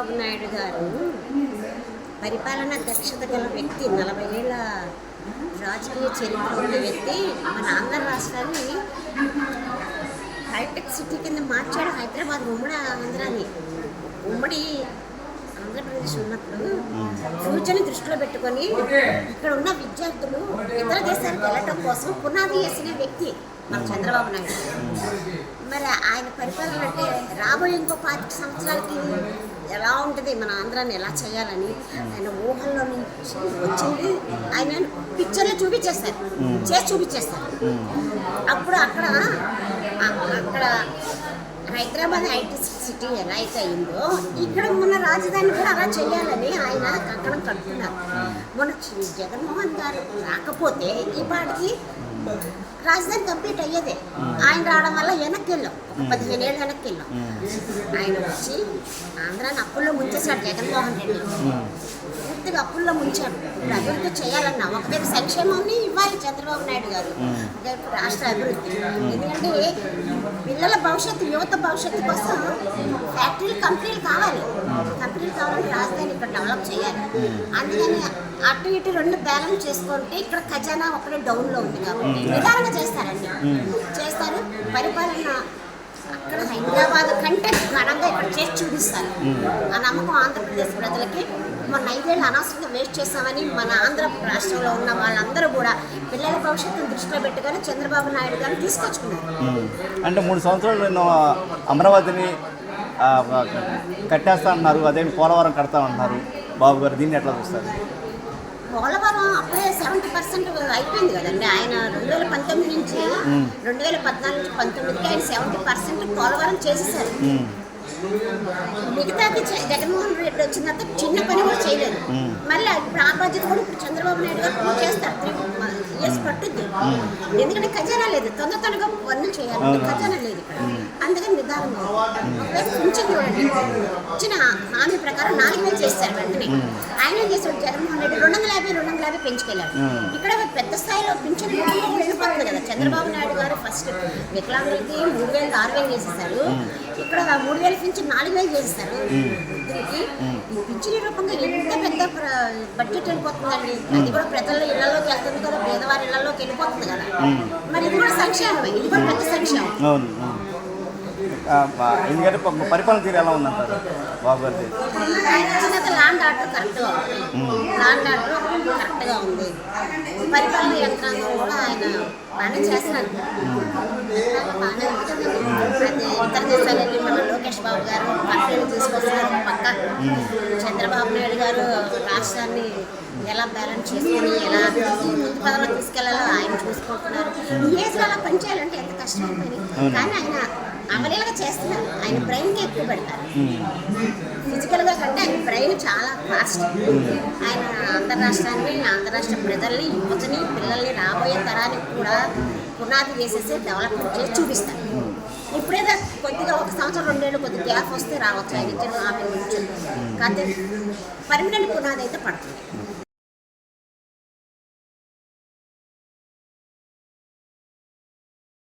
చంద్రబాబు నాయుడు గారు పరిపాలన దక్షత గల వ్యక్తి నలభై ఏళ్ళ రాజకీయ చరిత్ర ఉన్న వ్యక్తి మన ఆంధ్ర రాష్ట్రాన్ని హైటెక్ సిటీ కింద మార్చాడు హైదరాబాద్ ఉమ్మడి ఆంధ్రాన్ని ఉమ్మడి ఆంధ్రప్రదేశ్ ఉన్నప్పుడు ఫ్యూచర్ని దృష్టిలో పెట్టుకొని ఇక్కడ ఉన్న విద్యార్థులు ఇతర దేశాలకు వెళ్ళటం కోసం పునాది వేసిన వ్యక్తి మన చంద్రబాబు నాయుడు. మరి ఆయన పరిపాలన అంటే రాబోయే ఇంకో పాతిక సంవత్సరాలకి ఎలా ఉంటుంది? మన ఆంధ్రాన్ని ఎలా చేయాలని ఆయన ఊహల్లో నుంచి వచ్చింది. ఆయన పిక్చర్లో చూపించేస్తారు. చేసి చూపించేస్తారు. అప్పుడు అక్కడ అక్కడ హైదరాబాద్ ఐటీ సిటీ ఎలా అయితే అయిందో ఇక్కడ మన రాజధాని కూడా అలా చేయాలని ఆయన కక్కడం కట్టుకున్నారు మన జగన్మోహన్ గారు రాకపోతే ఈ పాటికి రాజధాని కంప్లీట్ అయ్యేదే. ఆయన రావడం వల్ల వెనక్కి వెళ్ళాం ఒక పదిహేను ఏళ్ళు వెనక్కి వెళ్ళాం ఆయన వచ్చి ఆంధ్రాని అప్పుల్లో ముంచేశాడు జగన్మోహన్ రెడ్డి. అప్పుల్లో ముంచాడు ఇప్పుడు అభివృద్ధి చేయాలన్నా ఒకవైపు సంక్షేమాన్ని ఇవ్వాలి చంద్రబాబు నాయుడు గారు. రాష్ట్ర అభివృద్ధి. ఎందుకంటే పిల్లల భవిష్యత్తు యువత భవిష్యత్తు కోసం ఫ్యాక్టరీలు కంపెనీలు కావాలి. కంపెనీలు కావాలంటే రాజధాని ఇక్కడ డెవలప్ చేయాలి. అందుకని అటు ఇటు రెండు బ్యాలెన్స్ చేసుకుంటే ఇక్కడ ఖజానా ఒకటే డౌన్లో ఉంది కాబట్టి నిదానంగా చేస్తారండి. చేస్తారు. పరిపాలన అక్కడ హైదరాబాద్ కంటే ఘనంగా ఇక్కడ చేసి చూపిస్తారు. ఆ నమ్మకం ఆంధ్రప్రదేశ్ ప్రజలకి. మొన్న ఐదేళ్ళు అనవసరంగా వేస్ట్ చేస్తామని మన ఆంధ్ర రాష్ట్రంలో ఉన్న వాళ్ళందరూ కూడా పిల్లల భవిష్యత్తును దృష్టిలో పెట్టుకొని చంద్రబాబు నాయుడు గారిని తీసుకొచ్చుకున్నారు. అంటే మూడు సంవత్సరాలు నేను అమరావతిని కట్టేస్తా అన్నారు. అదే పోలవరం కడతా అంటున్నారు బాబు గారు దీన్ని ఎట్లా చూస్తారు? పోలవరం అప్పుడే సెవెంటీ పర్సెంట్ అయిపోయింది కదండి. ఆయన రెండు వేల పంతొమ్మిది నుంచి రెండు వేల పద్నాలుగు నుంచి పంతొమ్మిదికి ఆయన సెవెంటీ పర్సెంట్ పోలవరం చేసేసారు. మిగతాది చే- జగన్మోహన్ రెడ్డి వచ్చిన తర్వాత చిన్న పని కూడా చేయలేదు. మళ్ళీ ఇప్పుడు ఆ బాధ్యత కూడా ఇప్పుడు చంద్రబాబు నాయుడు గారు చేస్తారు. త్రీ ఇయర్స్ పట్టుద్ది. ఎందుకంటే ఖజానా లేదు. తొందర తొందరగా పనులు చేయాలి. ఖజానా లేదు ఇక్కడ. అందుకని నిదానంగా పింఛన్ చూడండి. ఇచ్చిన హామీ ప్రకారం నాలుగు వేలు చేస్తారు వెంటనే. ఆయన ఏం చేశాడు? జగన్మోహన్ రెడ్డి రెండు వందల యాభై రెండు వందల యాభై పెంచుకెళ్ళాడు. ఇక్కడ పెద్ద స్థాయిలో పింఛన్ కదా. చంద్రబాబు నాయుడు గారు ఫస్ట్ వికలాంగులకి మూడు వేలు ఆరు వేలు చేసేసారు. ఇక్కడ మూడు వేలు పింఛన్ నాలుగు వేలు చేసేసారు. పింఛన్ రూపంగా ఎంత పెద్ద బడ్జెట్ వెళ్ళిపోతుందండి. అది కూడా ప్రజల ఇళ్ళలోకి వెళ్తుంది కదా పేదవారి ఇళ్ళలోకి వెళ్ళిపోతుంది కదా. మరి ఇది కూడా సంక్షేమమే. ఇది కూడా పెద్ద సంక్షేమం. ఎందుకంటే పరిపాలన తీరు ఎలా ఉందంటారు? బాబు గారి ఆర్డర్ ఉంది. ఆర్డర్ కరెక్ట్గా ఉంది. పరిపాలన యంత్రాంగం కూడా ఆయన బాగానే చేస్తున్నారు. ఇతర దేశాలు వెళ్ళి మన లోకేష్ బాబు గారు కంట్రీని తీసుకొస్తున్నారు పక్క. చంద్రబాబు నాయుడు గారు రాష్ట్రాన్ని ఎలా బ్యాలెన్స్ చేసుకొని ఎలా ముందు పదవులకు తీసుకెళ్ళాలో ఆయన చూసుకుంటున్నారు. ఈ ఏజ్లో అలా పనిచేయాలంటే ఎంత కష్టమైపోయింది కానీ ఆయన అవలీలగా చేస్తున్నారు. ఆయన బ్రెయిన్కి ఎక్కువ పెడతారు. ఫిజికల్గా కంటే ఆయన బ్రెయిన్ చాలా ఫాస్ట్ ఆయన అంతరాష్ట్రాన్ని రాష్ట్రాన్ని ప్రజల్ని యువతని పిల్లల్ని రాబోయే తరానికి కూడా పునాది వేసేసి డెవలప్మెంట్ చేసి చూపిస్తారు. ఇప్పుడేదో కొద్దిగా ఒక సంవత్సరం రెండేళ్ళు కొద్దిగా గ్యాప్ వస్తే రావచ్చు. ఆయన ఇచ్చిన ఆమె నుంచి కాకపోతే పర్మనెంట్ పునాది అయితే పడుతుంది.